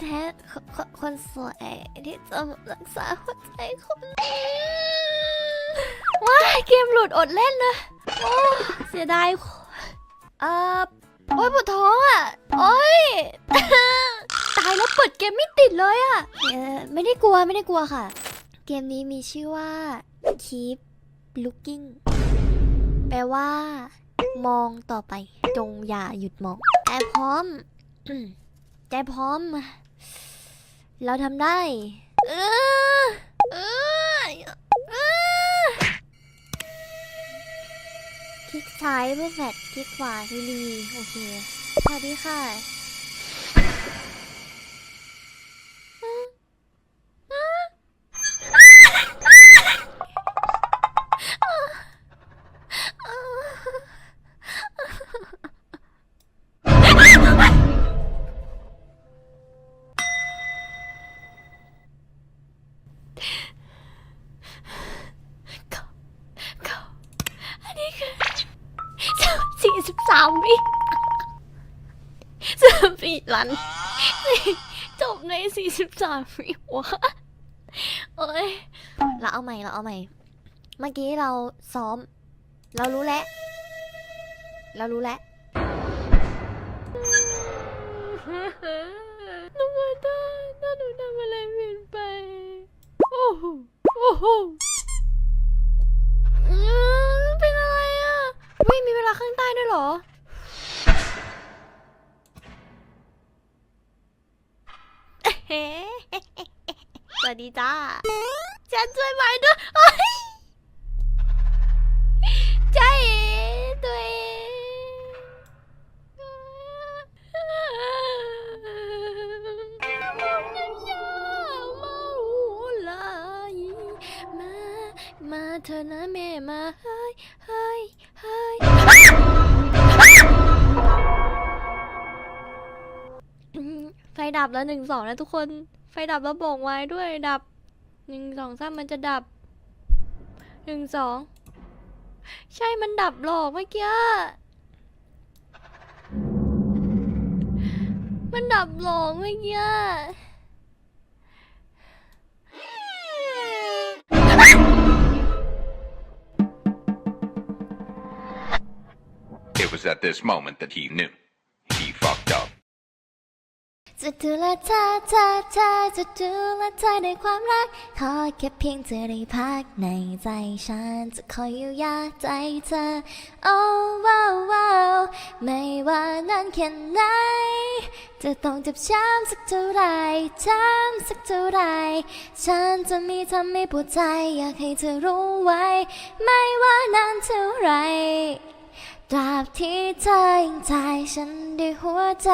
แท้คคคนสวยที่จะรักษาหัวใจคนนี้ว้าเกมหลุดอดเล่นเลยโอ้เสียดายเออโอ้ยปวดท้องอะ โอ้ย ตายแล้วเปิดเกมไม่ติดเลยอะเออไม่ได้กลัวไม่ได้กลัวค่ะ เกมนี้มีชื่อว่า keep looking แปลว่า มองต่อไป จงอย่าหยุดมองใจพร้อม ใจพร้อม เราทำได้เออเออเออคลิกซ้ายเพื่อแฟดคลิกขวาทีรีโอเค สวัสดีค่ะ สี่สิบสามวิสปีดรันจบในสี่สิบสามวิวะโอ้ยเราเอาใหม่เราเอาใหม่ เมื่อกี้เราซ้อม เรารู้แล้ว เรารู้แล้วหนูขอโทษถ้าหนูทำอะไรผิดไป โอ้โหโอ้โห อืมเป็นอะไรอะวิมีเวลาข้างใต้ด้วย เหรอ สวัสดีจ้าฉันช่วยไหมด้วยเฮ้ยใจเอ๋ตัวเองมามาเธอนะแม่มาเฮ้ยเฮ้ยเฮ้ย ไฟดับแล้วหนึ่งสองนะทุกคน ไฟดับแล้วบอกไว้ด้วยดับหนึ่งสองสามมันจะดับหนึ่งสองใช่มันดับหรอกเมื่อกี้มันดับหลอกเมื่อกี้ It was at this moment that he knew. จะดูแลเธอเธอเธอจะดูแลเธอในความรัก ขอแค่เพียงเธอได้พักในใจฉัน จะคอยเยียวยาใจเธอ โอ้ว้าวว้าวไม่ว่านานแค่ไหน จะต้องเจ็บช้ำสักเท่าไรช้ำสักเท่าไร ฉันจะมีทำให้ปวดใจ อยากให้เธอรู้ไว้ ไม่ว่านานเท่าไรตราบที่เธอยังใจฉันด้วยหัวใจ